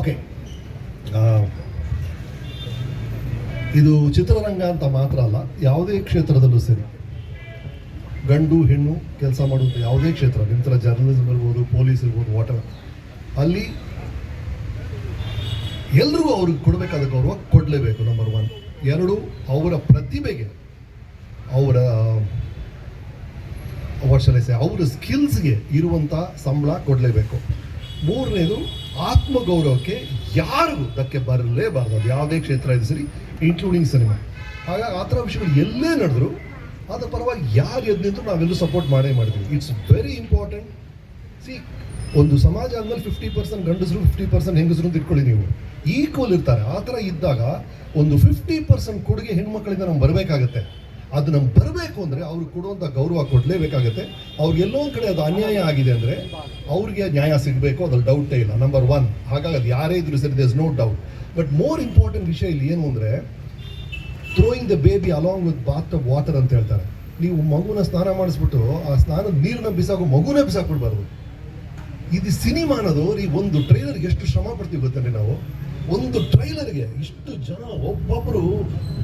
Okay ಇದು ಚಿತ್ರರಂಗ ಅಂತ ಮಾತ್ರ ಅಲ್ಲ, ಯಾವುದೇ ಕ್ಷೇತ್ರದಲ್ಲೂ ಸರಿ. ಗಂಡು, ಹೆಣ್ಣು ಕೆಲಸ ಮಾಡುವಂಥ ಯಾವುದೇ ಕ್ಷೇತ್ರ, ನಿಮ್ಮ ಥರ ಜರ್ನಲಿಸಮ್ ಇರ್ಬೋದು ಪೊಲೀಸ್ ಇರ್ಬೋದು ವಾಟರ್ ಅಲ್ಲಿ ಎಲ್ರಿಗೂ ಅವ್ರಿಗೆ ಕೊಡಬೇಕಾದ ಗೌರವ ಕೊಡಲೇಬೇಕು ನಂಬರ್ ಒನ್ ಎರಡು, ಅವರ ಪ್ರತಿಭೆಗೆ ಅವರ ವರ್ಷಲೈಸೆ ಅವರ ಸ್ಕಿಲ್ಸ್ಗೆ ಇರುವಂಥ ಸಂಬಳ ಕೊಡಲೇಬೇಕು. ಮೂರನೇದು, ಆತ್ಮಗೌರವಕ್ಕೆ ಯಾರಿಗೂ ಧಕ್ಕೆ ಬರಲೇಬಾರ್ದು. ಅದು ಯಾವುದೇ ಕ್ಷೇತ್ರ ಇದೆ ಸರಿ ಇನ್ಕ್ಲೂಡಿಂಗ್ ಸಿನಿಮಾ ಹಾಗಾಗಿ ಆ ಥರ ವಿಷಯಗಳು ಎಲ್ಲೇ ನಡೆದ್ರು ಅದರ ಪರವಾಗಿ ಯಾರು ಎದ್ದು ನಿಂತರೂ ನಾವೆಲ್ಲೂ ಸಪೋರ್ಟ್ ಮಾಡೇ ಮಾಡ್ತೀವಿ. ಇಟ್ಸ್ ವೆರಿ ಇಂಪಾರ್ಟೆಂಟ್ ಸಿ ಒಂದು ಸಮಾಜ ಅಂದಮೇಲೆ ಫಿಫ್ಟಿ ಪರ್ಸೆಂಟ್ ಗಂಡಸರು ಫಿಫ್ಟಿ ಪರ್ಸೆಂಟ್ ಹೆಂಗಸರು ಅಂತ ಇಟ್ಕೊಳ್ಳಿ ನೀವು. ಈಕ್ವಲ್ ಇರ್ತಾರೆ. ಆ ಥರ ಇದ್ದಾಗ ಒಂದು ಫಿಫ್ಟಿ ಪರ್ಸೆಂಟ್ ಕೊಡುಗೆ ಹೆಣ್ಮಕ್ಳಿಂದ ನಮ್ಗೆ ಬರಬೇಕಾಗತ್ತೆ. ಅದು ನಮ್ಗೆ ಬರಬೇಕು ಅಂದರೆ ಅವ್ರು ಕೊಡುವಂಥ ಗೌರವ ಕೊಡಲೇಬೇಕಾಗತ್ತೆ. ಅವ್ರಿಗೆ ಎಲ್ಲೋ ಕಡೆ ಅದು ಅನ್ಯಾಯ ಆಗಿದೆ ಅಂದರೆ ಅವ್ರಿಗೆ ನ್ಯಾಯ ಸಿಗಬೇಕು, ಅದ್ರಲ್ಲಿ ಡೌಟೇ ಇಲ್ಲ. ನಂಬರ್ ಒನ್ ಹಾಗಾಗಿ ಯಾರೇ ಇದ್ರು ಸರಿ there's no doubt but more important ವಿಷಯ ಇಲ್ಲಿ ಏನು ಅಂದರೆ throwing the baby along with bath of water ಅಂತ ಹೇಳ್ತಾರೆ. ನೀವು ಮಗುನ ಸ್ನಾನ ಮಾಡಿಸ್ಬಿಟ್ಟು ಆ ಸ್ನಾನದ ನೀರನ್ನ ಬಿಸಾಕೋ ಮಗುನ ಬಿಸಾಕ್ಬಿಡ್ಬಾರ್ದು. ಇದು ಸಿನಿಮಾ ಅನ್ನೋದು, ಈ ಒಂದು ಟ್ರೈಲರ್ಗೆ ಎಷ್ಟು ಶ್ರಮ ಪಡ್ತೀವಿ ಗೊತ್ತಂದ್ರೆ ನಾವು? ಒಂದು ಟ್ರೈಲರ್ಗೆ ಇಷ್ಟು ಜನ ಒಬ್ಬೊಬ್ಬರು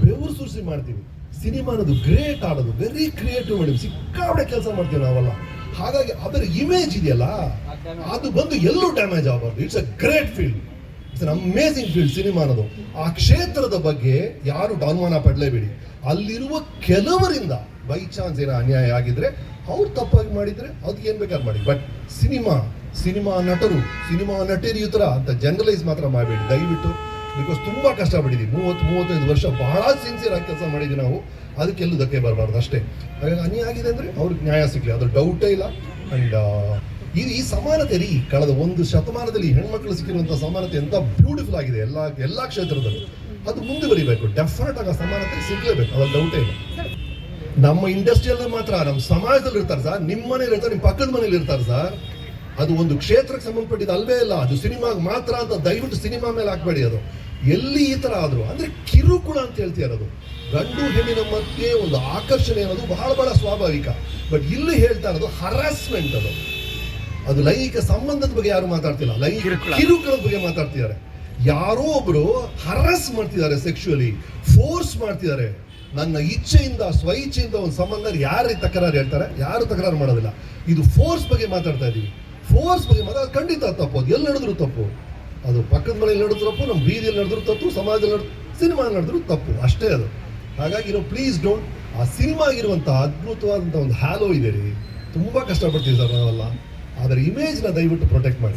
ಬೆವರು ಸುರಿಸಿ ಮಾಡ್ತೀವಿ. ಸಿನಿಮಾ ಅನ್ನೋದು ಗ್ರೇಟ್ ಆಡೋದು ವೆರಿ ಕ್ರಿಯೇಟಿವ್ ಮೇಡಮ್ ಸಿಕ್ಕಾಪಡೆ ಕೆಲಸ ಮಾಡ್ತೀವಿ ನಾವಲ್ಲ. ಹಾಗಾಗಿ ಅದರ ಇಮೇಜ್ ಇದೆಯಲ್ಲ, ಅದು ಬಂದು ಎಲ್ಲೂ ಡ್ಯಾಮೇಜ್ ಆಗಬಾರ್ದು. It's a great field it's an amazing field cinema ಅನ್ನೋದು ಆ ಕ್ಷೇತ್ರದ ಬಗ್ಗೆ ಯಾರು ಡಾನ್ಮಾನ ಪಡಲೇಬೇಡಿ. ಅಲ್ಲಿರುವ ಕೆಲವರಿಂದ ಬೈ ಚಾನ್ಸ್ ಏನೋ ಅನ್ಯಾಯ ಆಗಿದ್ರೆ, ಅವ್ರು ತಪ್ಪಾಗಿ ಮಾಡಿದ್ರೆ ಅದಕ್ಕೆ ಏನು ಬೇಕಾದ್ರೆ ಮಾಡಿ. ಬಟ್ ಸಿನಿಮಾ ಸಿನಿಮಾ ನಟರು, ಸಿನಿಮಾ ನಟೀರಿಯು ಈ ಥರ ಅಂತ ಜನರಲೈಸ್ ಮಾತ್ರ ಮಾಡಬೇಡಿ. ದಯವಿಟ್ಟು ಬಿಕಾಸ್ ತುಂಬಾ ಕಷ್ಟಪಟ್ಟಿದ್ದೀವಿ ಮೂವತ್ತು, ಮೂವತ್ತೈದು ವರ್ಷ ಬಹಳ ಸಿನ್ಸಿಯರ್ ಆಗಿ ಕೆಲಸ ಮಾಡಿದ್ವಿ ನಾವು. ಅದಕ್ಕೆಲ್ಲೂ ಧಕ್ಕೆ ಬರಬಾರ್ದು ಅಷ್ಟೇ. ಹಾಗಾಗಿ ಅನ್ಯ ಆಗಿದೆ ಅಂದ್ರೆ ಅವ್ರಿಗೆ ನ್ಯಾಯ ಸಿಗಲಿ. ಅದ್ರ ಡೌಟೇ ಇಲ್ಲ. ಅಂಡ್ ಇದು ಈ ಸಮಾನತೆ ರೀ, ಕಳೆದ ಒಂದು ಶತಮಾನದಲ್ಲಿ ಹೆಣ್ಮಕ್ಳು ಸಿಕ್ಕಿರುವಂಥ ಸಮಾನತೆ ಎಂತ ಬ್ಯೂಟಿಫುಲ್ ಆಗಿದೆ. ಎಲ್ಲ ಎಲ್ಲ ಕ್ಷೇತ್ರದಲ್ಲೂ. ಅದು ಮುಂದುವರಿಬೇಕು. ಡೆಫಿನೆಟ್ ಆಗಿ ಸಮಾನತೆ ಸಿಗಲೇಬೇಕು. ಅದ್ರ ಡೌಟೇ ಇಲ್ಲ. ನಮ್ಮ ಇಂಡಸ್ಟ್ರಿಯಲ್ಲೇ ಮಾತ್ರ, ನಮ್ಮ ಸಮಾಜದಲ್ಲಿ ಇರ್ತಾರೆ ಸರ್. ನಿಮ್ಮ ಮನೇಲಿ ಇರ್ತಾರೆ, ನಿಮ್ಮ ಪಕ್ಕದ ಮನೇಲಿ ಇರ್ತಾರೆ ಸರ್. ಅದು ಒಂದು ಕ್ಷೇತ್ರಕ್ಕೆ ಸಂಬಂಧಪಟ್ಟಿದ್ದು ಅಲ್ವೇ ಇಲ್ಲ ಅದು ಸಿನಿಮಾಗೆ ಮಾತ್ರ ಅಂತ ದಯವಿಟ್ಟು ಸಿನಿಮಾ ಮೇಲೆ ಹಾಕಬೇಡಿ ಅದು. ಎಲ್ಲಿ ಈ ಥರ ಆದ್ರು ಅಂದ್ರೆ ಕಿರುಕುಳ ಅಂತ ಹೇಳ್ತೀಯ ಅದು ಗಂಡು ಹೆಣ್ಣಿನ ಮಧ್ಯೆ ಒಂದು ಆಕರ್ಷಣೆ ಅನ್ನೋದು ಬಹಳ ಬಹಳ ಸ್ವಾಭಾವಿಕ. ಬಟ್ ಇಲ್ಲಿ ಹೇಳ್ತಾ ಇರೋದು ಹರಾಸ್ಮೆಂಟ್ ಅದು. ಅದು ಲೈಂಗಿಕ ಸಂಬಂಧದ ಬಗ್ಗೆ ಯಾರು ಮಾತಾಡ್ತಿಲ್ಲ ಲೈಂಗಿಕ ಕಿರುಕುಳ. ಕಿರುಕುಳದ ಬಗ್ಗೆ ಮಾತಾಡ್ತಿದ್ದಾರೆ. ಯಾರೋ ಒಬ್ರು ಹರಸ್ ಮಾಡ್ತಿದ್ದಾರೆ ಸೆಕ್ಷುಯಲಿ ಫೋರ್ಸ್ ಮಾಡ್ತಿದ್ದಾರೆ. ನನ್ನ ಇಚ್ಛೆಯಿಂದ ಸ್ವ ಇಚ್ಛೆಯಿಂದ ಒಂದು ಸಂಬಂಧ ಯಾರು ತಕರಾರು ಹೇಳ್ತಾರೆ? ಯಾರು ತಕರಾರು ಮಾಡೋದಿಲ್ಲ. ಇದು ಫೋರ್ಸ್ ಬಗ್ಗೆ ಮಾತಾಡ್ತಾ ಇದೀವಿ. ಫೋರ್ಸ್ ಅದು ಖಂಡಿತ ತಪ್ಪು, ಅದು ಎಲ್ಲಿ ನಡೆದ್ರು ತಪ್ಪು. ಅದು ಪಕ್ಕದ ಮನೆಯಲ್ಲಿ ನಡೆದ್ರು ತಪ್ಪು, ನಮ್ಮ ಬೀದಿಯಲ್ಲಿ ನಡೆದ್ರು ತಪ್ಪು, ಸಮಾಜದಲ್ಲಿ ನಡೆದ್ರು ಸಿನಿಮಾ ನಡೆದ್ರು ತಪ್ಪು, ಅಷ್ಟೇ ಅದು. ಹಾಗಾಗಿ ನಾವು ಪ್ಲೀಸ್ ಡೋಂಟ್ ಆ ಸಿನಿಮಾಗಿರುವಂಥ ಅದ್ಭುತವಾದಂಥ ಒಂದು ಹ್ಯಾಲೋ ಇದೆ ರೀ. ತುಂಬಾ ಕಷ್ಟಪಡ್ತೀವಿ ಸರ್ ನಾವೆಲ್ಲ. ಅದರ ಇಮೇಜ್ನ ದಯವಿಟ್ಟು ಪ್ರೊಟೆಕ್ಟ್ ಮಾಡಿ.